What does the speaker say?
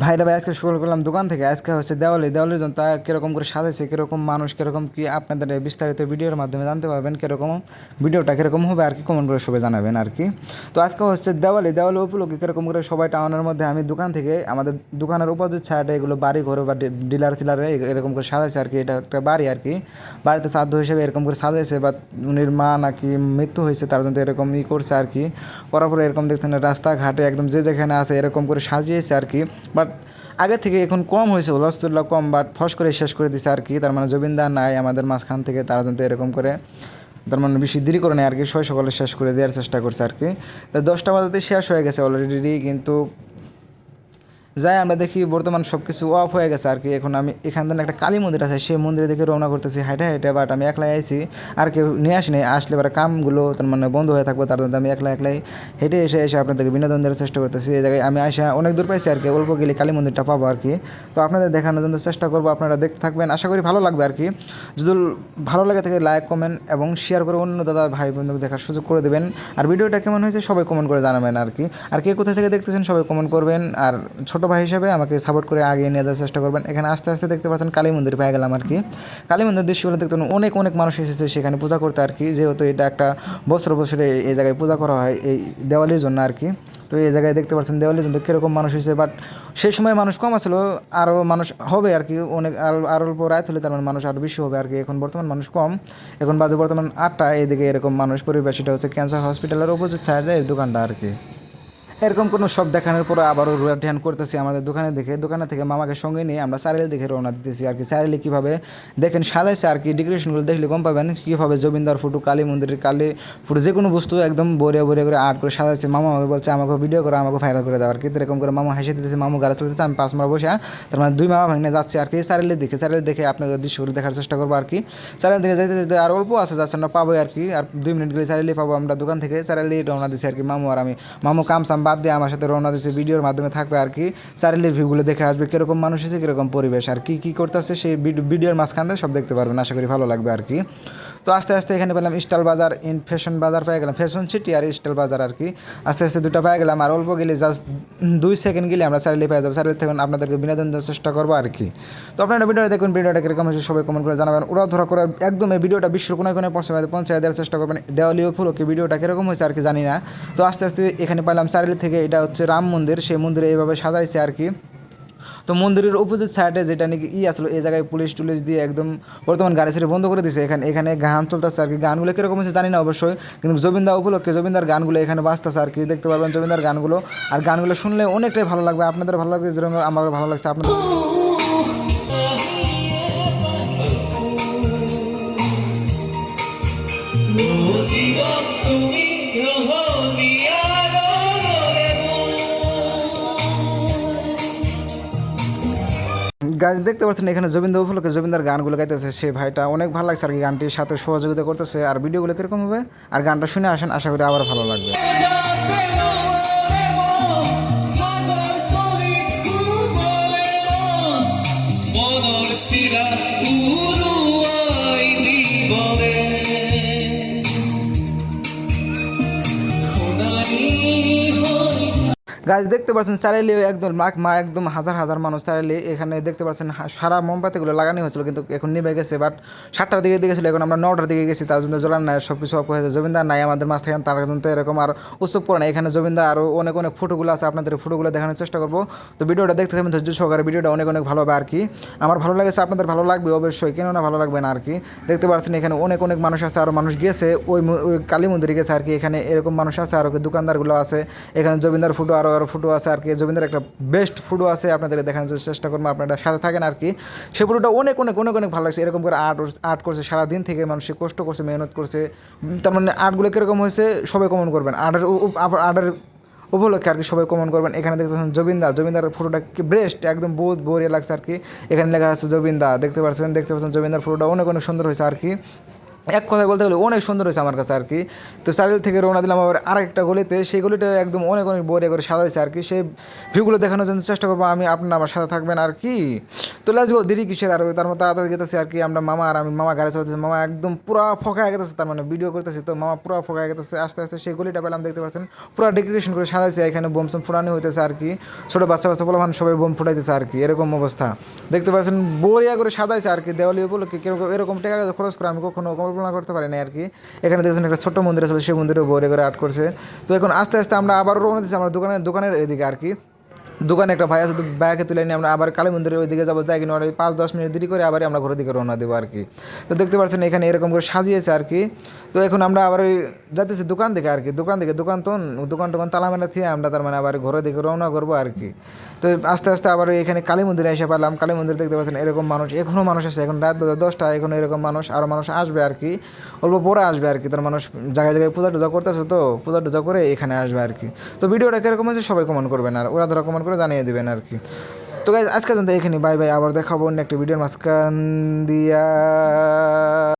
ভাইরা ভাই, আজকে শুরু করলাম দোকান থেকে আজকে হচ্ছে দেওয়ালি। দেওয়ালির জন্য তা কীরকম করে সাজাইছে, কীরকম মানুষ, কীরকম কী আপনাদের বিস্তারিত ভিডিওর মাধ্যমে জানতে পারবেন, কীরকম ভিডিওটা কীরকম হবে আর কি কমেন্ট করে সবাই জানাবেন আর কি। তো আজকে হচ্ছে দেওয়ালি দেওয়ালি উপলক্ষে কীরকম করে সবাই টাউনের মধ্যে আমি দোকান থেকে, আমাদের দোকানের উপজিট সাইডে এগুলো বাড়ি ঘরে বা ডিলার সিলারে এরকম করে সাজাইছে আর কি, এটা একটা বাড়ি আর কি। বাড়িতে শ্রাদ্ধ হিসেবে এরকম করে সাজাইছে বা উনির মা নাকি মৃত্যু হয়েছে, তার জন্য এরকম ই করছে আর কি। করার পরে এরকম দেখতেন রাস্তাঘাটে একদম যে যেখানে আছে এরকম করে সাজিয়েছে আর কি। বাট আগে থেকে এখন কম হয়েছে উল্লাসতুল্লাহ কম, বাট ফস করে শেষ করে দিছে আর কি। তার মানে জবিনদা নাই, আমাদের মাঝখান থেকে তারা কিন্তু এরকম করে, তার মানে বেশি দেরি করে নেয় আর কি সকলে সকালে শেষ করে দেওয়ার চেষ্টা করছে আর কি। তা দশটা বাজাতে শেষ হয়ে গেছে অলরেডি কিন্তু যাই আমরা দেখি বর্তমান সব কিছু অফ হয়ে গেছে আর কি। এখন আমি এখান থেকে একটা কালী মন্দির আছে, সেই মন্দিরে দেখে রওনা করতেছি, হাইটে হাইটে। বাট আমি একলাই আইছি, আর কেউ নিয়ে আসি নাই আসলে এবার কামগুলো তার মানে বন্ধ হয়ে থাকব, তার জন্য আমি একলা একলাই হেঁটে এসে এসে আপনাদেরকে বিনোদন দেওয়ার চেষ্টা করতেছি। এই জায়গায় আমি আসা অনেক দূর পাইছি আর কি, অল্প গেলে কালী মন্দিরটা পাবো আর কি। তো আপনাদের দেখানোর জন্য চেষ্টা করব, আপনারা দেখতে থাকবেন। আশা করি ভালো লাগবে আর কি। যদি ভালো লাগে থাকে লাইক কমেন্ট এবং শেয়ার করে অন্য দাদা ভাই বন্ধুকে দেখার সুযোগ করে দেবেন। আর ভিডিওটা কেমন হয়েছে সবাই কমেন্ট করে জানাবেন আর কি। আর কে কোথা থেকে দেখতেছেন সবাই কমেন্ট করবেন। আর ছোটো ভাই হিসেবে আমাকে সাপোর্ট করে আগিয়ে নিয়ে যাওয়ার চেষ্টা করবেন। এখানে আস্তে আস্তে দেখতে পাচ্ছেন কালী মন্দির পেয়ে গেলাম আর কি কালী মন্দির দৃশ্যগুলো দেখতে অনেক অনেক মানুষ এসেছে সেখানে পূজা করতে আর কি যেহেতু এটা একটা বছর, বছরে এই জায়গায় পূজা করা হয়, এই দেওয়ালির জন্য আর কি তো এই জায়গায় দেখতে পাচ্ছেন দেওয়ালির জন্য কীরকম মানুষ হয়েছে বাট সেই সময় মানুষ কম আসলো আরও মানুষ হবে আর কি অনেক, আর অল্প রাত হলে তার মানে মানুষ আরও বেশি হবে আর কি এখন বর্তমান মানুষ কম। এখন বাজে বর্তমান আটটা, এদিকে এরকম মানুষ পরিবেশ এটা হচ্ছে ক্যান্সার হসপিটালের অপোজিট ছায়া যায় এই দোকানটা আর কি এরকম কোনো সব দেখানোর পরে আবারও ধ্যান করতেছি আমাদের দোকানে দেখে। দোকানে থেকে মামাকে সঙ্গে নিয়ে আমরা চারিল দেখে রওনা দিতেছি আর কি। চারিলে কীভাবে দেখেন সাজাইছে আর কি ডেকোরেশনগুলো দেখলে কম পাবেন? কীভাবে জমিন্দার ফটো, কালী মন্দিরের কালী ফটো, যে কোনো বস্তু একদম বরিয়া বরিয়া করে আর্ট করে সাজাইছে। মামা আমাকে বলছে, আমাকে ভিডিও করে, আমাকে ভাইরাল করে দেওয়ার কি। এরকম করে মামা হেসে দিতেছে, মামু গাড়ি চলতেছে, আমি পাঁচ মারা বসে তার মানে দুই মামা ভাঙনে যাচ্ছে আর কি। চারিলে দেখে চারিলে দেখে আপনাকে দৃশ্যগুলো দেখার চেষ্টা করব আর কি। চারিল দেখে যাইতে যেতে আর অল্প আছে, যাচ্ছে আমরা পাবো আর কি। আর দুই মিনিট গেলে চারিলে পাবো আমরা দোকান থেকে। চারিলে রওনা দিচ্ছি আর কি, মামু আর আমি। মামু কাম সাম বাদ দিয়ে আমার সাথে রওনা দিচ্ছে ভিডিওর মাধ্যমে থাকবে আর কি। চারিলের ভিউগুলো দেখে আসবে, কীরকম মানুষ এসে কীরকম পরিবেশ, আর কি কী করতেছে, সেই ভিডিওর মাঝখান দিয়ে সব দেখতে পারবেন। আশা করি ভালো লাগবে আর কি। তো আস্তে আস্তে এখানে পেলাম স্টাইল বাজার, ইন ফ্যাশন বাজার পেয়ে গেলাম। ফ্যাশন সিটি আর স্টাইল বাজার আর কি। আস্তে আস্তে দুটো পেয়ে গেলাম। আর অল্প গেলে জাস্ট দুই সেকেন্ড গেলে আমরা চারিলে পেয়ে যাব। চারিলে থেকে আপনাদেরকে বিনোদন দেওয়ার চেষ্টা করব আর কি। তো আপনারা ভিডিওটা দেখুন, ভিডিওটা কীরকম হয়েছে সবাই কমেন্ট করে জানাবেন। ওরা ধরা করে একদম এই ভিডিওটা বিশ্বর কোনো কোনো পৌঁছায় পৌঁছায় দেওয়ার চেষ্টা করবেন। দেওয়ালি উপলক্ষে ভিডিওটা কীরকম হয়েছে আর কি জানি না। তো আস্তে আস্তে এখানে পেলাম চারিলে থেকে, এটা হচ্ছে রাম মন্দির। সেই মন্দিরে এইভাবে সাজাইছে আর কি। তো মন্দিরের অপোজিট সাইডে যেটা নাকি ই আসলো, এই জায়গায় পুলিশ টুলিশ দিয়ে একদম বর্তমান গাড়ি ছেড়ে বন্ধ করে দিছে। এখানে এখানে গান চলতেছে আর কি। গানগুলো কীরকম হচ্ছে জানি না অবশ্যই, কিন্তু জবিন্দা উপলক্ষে জবিন্দার গানগুলো এখানে বাজতেছে আর কি। দেখতে পারবেন জবিন্দার গানগুলো। আর গানগুলো শুনলে অনেকটাই ভালো লাগবে। আপনাদের ভালো লাগবে যেরকম আমার ভালো লাগছে। আপনাদের তুমি গাছ দেখতে পাচ্ছেন এখানে জবিন্দা উপলক্ষে জবিন্দার গানগুলো গাইতেছে সে ভাইটা। অনেক ভালো লাগছে আর কি গানটির সাথে সহযোগিতা করতেছে। আর ভিডিওগুলো কীরকম হবে? আর গানটা শুনে আসেন, আশা করি আবার ভালো লাগবে। মনৰ চিৰা গাছ দেখতে পাচ্ছেন চারিলে একদম লাখ মা, একদম হাজার হাজার মানুষ চারিলে এখানে দেখতে পাচ্ছেন সারা মোমবাতিগুলো লাগানো হয়েছিল, কিন্তু এখন নেমে গেছে বাট সাতটার দিকে দিকেছিল এখন আমরা নটার দিকে গেছি, তার জন্য জোলার নাই সব কিছু অফ হয়েছে জমিনদার নাই, আমাদের মাছ থেকে তার জন্য এরকম আর উৎসব পড়ে না এখানে জমিনদার আরও অনেক অনেক ফটোগুলো আছে, আপনাদের ফটোগুলো দেখানোর চেষ্টা করব। তো ভিডিওটা দেখতে থাকবেন ধৈর্য সহকারে ভিডিওটা অনেক অনেক ভালো হবে আর কি। আমার ভালো লাগেছে, আপনাদের ভালো লাগবে অবশ্যই কেন না ভালো লাগবে না আর কি। দেখতে পাচ্ছেন এখানে অনেক অনেক মানুষ আছে আরও মানুষ গেছে, ওই কালী মন্দিরে গেছে আর কি। এখানে এরকম মানুষ আছে, আর দোকানদারগুলো আছে। এখানে জমিদার ফটো আরও আরও ফুটো আছে আর কি জমিদার একটা বেস্ট ফুটো আছে আপনাদের দেখানোর চেষ্টা করব, আপনারা সাথে থাকেন আর কি। সে ফুটোটা অনেক অনেক অনেক অনেক ভালো লাগছে, এরকম করে আর্ট আর্ট করছে, সারাদিন থেকে মানুষ কষ্ট করছে, মেহনত করছে। তার মানে আর্টগুলো কীরকম হয়েছে, সবাই কমন করবেন। আর্টের আর্টের উপলক্ষে আর কি সবাই কমন করবেন। এখানে দেখতে পাচ্ছেন জবিন্দা জবিন্দার ফটোটা কি বেস্ট একদম বহুত বরিয়া লাগছে আর কি। এখানে লেখা আছে জবিন্দা দেখতে পাচ্ছেন দেখতে পাচ্ছেন জবিন্দার ফটোটা অনেক অনেক সুন্দর হয়েছে আর কি। এক কথায় বলতে গেলে অনেক সুন্দর হয়েছে আমার কাছে আর কি। তো চারিল থেকে রওনা দিলাম আবার আরেকটা গলিতে, সেই গলিটা একদম অনেক অনেক বড় করে সাজাইছে আর কি। সেই ভিউগুলো দেখানোর জন্য চেষ্টা করব, আমি আপনার আমার সাথে থাকবেন আর কি। তো লেটস গো দেরি কিসের? আর তার মধ্যে তাড়াতাড়ি গেতেছি আর কি, আমরা মামা আর আমি, মামা গাড়ি চলতেছে, মামা একদম পুরা ফোকা গেতেছে, তার মানে ভিডিও করতেছি তো, মামা পুরা ফোকা গেতেছে, আস্তে আস্তে সেই গলিটা পেলাম, দেখতে পাচ্ছেন, পুরো ডেকোরেশন করে সাজাইছে, এখানে বোম সোম ফুরানি হইতেছে আর কি। ছোটো বাচ্চা বাচ্চা বলবান সবাই বোম ফুটাইতেছে আর কি, এরকম অবস্থা। দেখতে পাচ্ছেন বরিয়া করে সাজাইছে আর কি, দেওয়ালি কীরকম, এরকম টাকা খরচ করে আমি কখনো কল্পনা করতে পারি না আর কি। এখানে দেখছেন একটা ছোট্ট মন্দির আছে, সেই মন্দিরে বরিয়া করে আট করছে। তো এখন আস্তে আস্তে আমরা আবারও রওনা দিচ্ছি, আমার দোকানের দোকানের এদিকে আর কি। দোকানে একটা ভাই আছে, তো তুলে নিয়ে আমরা আবার কালী মন্দিরের ওইদিকে যাব। যাই কিনা পাঁচ, দশ মিনিট দেরি করে আবার আমরা ঘরের দিকে রওনা দেবো আর কি। তো দেখতে পাচ্ছেন এখানে এরকম করে সাজিয়েছে আর কি। তো এখন আমরা আবার যাতেছি দোকান থেকে আর কি। দোকান থেকে দোকান তো, দোকান টোকান তালা মেলা থেকে আমরা তার মানে আবার ঘরের দিকে রওনা করব আর কি। তো আস্তে আস্তে আবার এখানে কালী মন্দিরে এসে পারলাম। কালী মন্দির দেখতে পাচ্ছেন এরকম মানুষ এখনও মানুষ আছে। এখন রাত বাজে দশটা এখনও এরকম মানুষ আরও মানুষ আসবে আর কি। অল্প পরে আসবে আর কি। তার মানুষ জায়গায় জায়গায় পূজা টুজা করতেছে তো, পূজা টুজা করে এখানে আসবে আর কি। তো ভিডিওটা কীরকম হয়েছে সবাই কমেন্ট করবেন আর ওরা ধরা কমেন্ট করে জানিয়ে দেবেন আর কি। তো গাইজ আজকে জানতে এখানে বাই বাই, আবার দেখাবো অন্য একটা ভিডিওর মাঝখান দিয়া।